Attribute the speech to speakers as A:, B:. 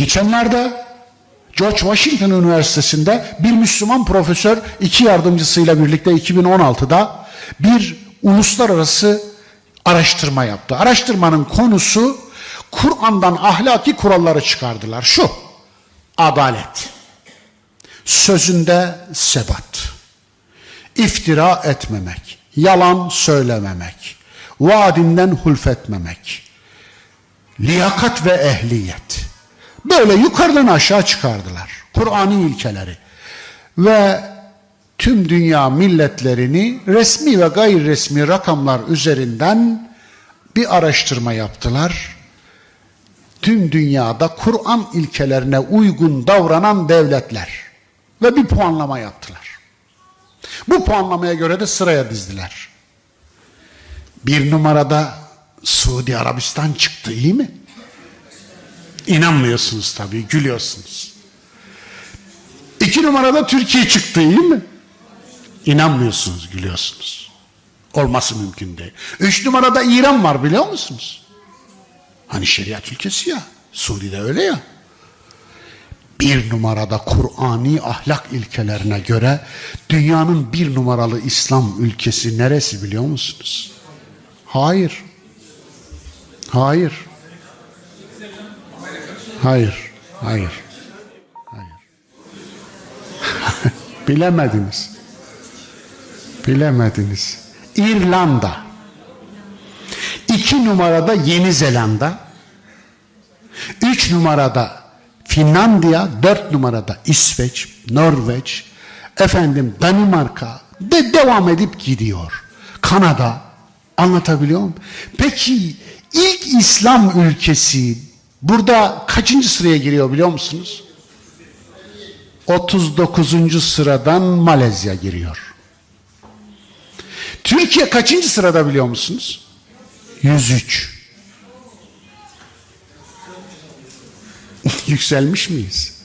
A: Geçenlerde George Washington Üniversitesi'nde bir Müslüman profesör iki yardımcısıyla birlikte 2016'da bir uluslararası araştırma yaptı. Araştırmanın konusu Kur'an'dan ahlaki kuralları çıkardılar. Şu, adalet, sözünde sebat, iftira etmemek, yalan söylememek, vaadinden hulfetmemek, liyakat ve ehliyet. Böyle yukarıdan aşağı çıkardılar. Kur'an'ı ilkeleri. Ve tüm dünya milletlerini resmi ve gayri resmi rakamlar üzerinden bir araştırma yaptılar. Tüm dünyada Kur'an ilkelerine uygun davranan devletler ve bir puanlama yaptılar. Bu puanlamaya göre de sıraya dizdiler. Bir numarada Suudi Arabistan çıktı iyi mi? İnanmıyorsunuz tabii, gülüyorsunuz. İki numarada Türkiye çıktı iyi mi? İnanmıyorsunuz, gülüyorsunuz. Olması mümkün değil. Üç numarada İran var biliyor musunuz? Hani şeriat ülkesi ya. Suriye'de öyle ya. Bir numarada Kur'ani ahlak ilkelerine göre dünyanın bir numaralı İslam ülkesi neresi biliyor musunuz? Hayır. Hayır. Hayır. Hayır. Hayır. Bilemediniz. Bilemediniz. İrlanda. İki numarada Yeni Zelanda. Üç numarada Finlandiya. Dört numarada İsveç, Norveç, efendim Danimarka de devam edip gidiyor. Kanada. Anlatabiliyor muyum? Peki ilk İslam ülkesi burada kaçıncı sıraya giriyor biliyor musunuz? 39. sıradan Malezya giriyor. Türkiye kaçıncı sırada biliyor musunuz? 103. Yükselmiş miyiz?